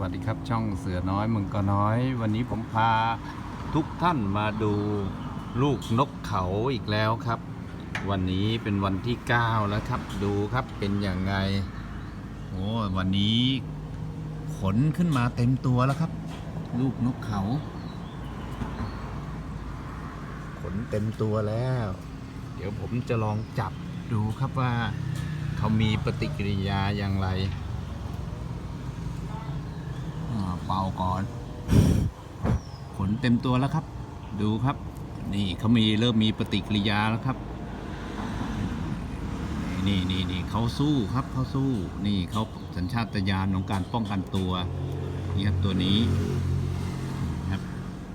วัสดีครับ ช่องเสือน้อยมึงก็น้อย วันนี้ผมพาทุกท่านมาดูลูกนกเขาอีกแล้วครับ วันนี้เป็นวันที่ 9 แล้วครับดูครับเป็นอย่างไงโอ้วันนี้ขนขึ้นมาเต็มตัวแล้วครับ ลูกนกเขา ขนเต็มตัวแล้ว เดี๋ยวผมจะลองจับดูครับว่าเขามีปฏิกิริยาอย่างไร เป่าก่อน ขนเต็มตัวแล้วครับ ดูครับ นี่เขามีเริ่มมีปฏิกิริยาแล้วครับ นี่นี่นี่เขาสู้ครับเขาสู้ นี่เขาสัญชาตญาณของการป้องกันตัวนี่ครับตัวนี้ครับ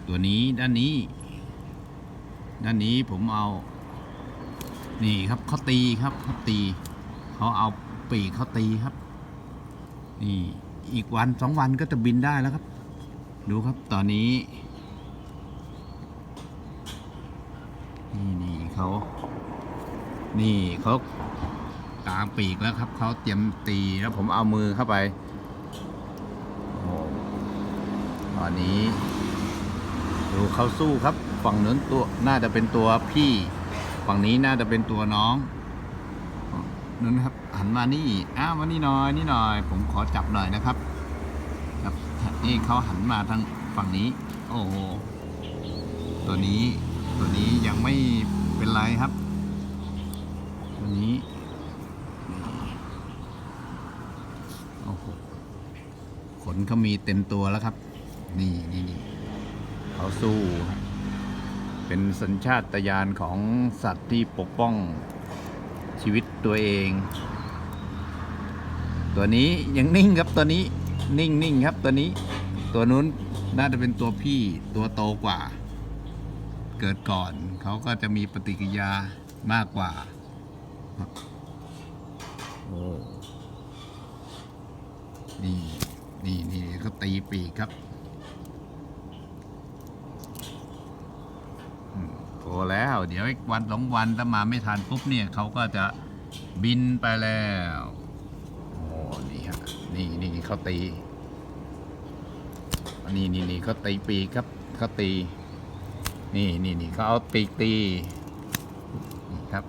ตัวนี้ด้านนี้ ด้านนี้ผมเอา นี่ครับเขาตีครับเขาตีเขาเอาปีกเขาตีครับ นี่ อีกวันสองวันก็จะบินได้แล้วครับ ดูครับตอนนี้ นี่นี่เขานี่เขากลางปีกแล้วครับเขาเตรียมตีแล้วผมเอามือเข้าไปโอ้ตอนนี้ ดูเขาสู้ครับ ฝั่งนู้นตัวน่าจะเป็นตัวพี่ ฝั่งนี้น่าจะเป็นตัวน้อง นู้นครับหันมานี่อ้าวมานี่หน่อยนี่หน่อย ผมขอจับหน่อยนะครับ ครับนี่เขาหันมาทางฝั่งนี้ โอ้โหตัวนี้ตัวนี้ยังไม่เป็นไรครับ ตัวนี้โอ้โหขนเขามีเต็มตัวแล้วครับ นี่นี่นี่เขาสู้ เป็นสัญชาตญาณของสัตว์ที่ปกป้อง ชีวิตตัวเอง ตัวนี้ยังนิ่งครับตัวนี้นิ่งนิ่งครับตัวนี้ ตัวนู้นน่าจะเป็นตัวพี่ตัวโตกว่า เกิดก่อนเขาก็จะมีปฏิกิริยามากกว่าโอ้นี่นี่นี่เขาตีปีกครับอืมโต แล้ว เดี๋ยวอีกวันสองวันถ้ามาไม่ทันปุ๊บเนี่ยเขาก็จะบินไปแล้วโอ้นี่ฮะนี่นี่เขาตีนี่นี่นี่เขาตีปีครับเขาตี นี่นี่นี่เขาเอาปีกตีนี่ครับ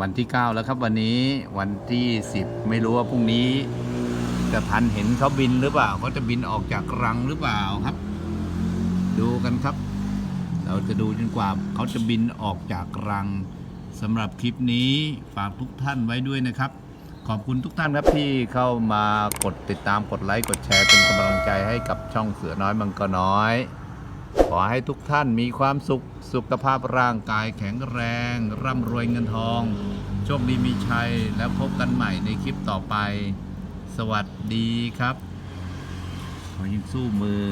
วันที่เก้าแล้วครับวันนี้วันที่สิบไม่รู้ว่าพรุ่งนี้จะทันเห็นเขาบินหรือเปล่าเขาจะบินออกจากรังหรือเปล่าครับ ดูกันครับ เราจะดูจนกว่าเขาจะบินออกจากรังสำหรับคลิปนี้ฝากทุกท่านไว้ด้วยนะครับ ขอบคุณทุกท่านครับที่เข้ามากดติดตามกดไลค์กดแชร์เป็นกำลังใจให้กับช่องเสือน้อยมังกรน้อย ขอให้ทุกท่านมีความสุขสุขภาพร่างกายแข็งแรง ร่ำรวยเงินทอง โชคดีมีชัยแล้วพบกันใหม่ในคลิปต่อไป สวัสดีครับ ขอยิงสู้มือ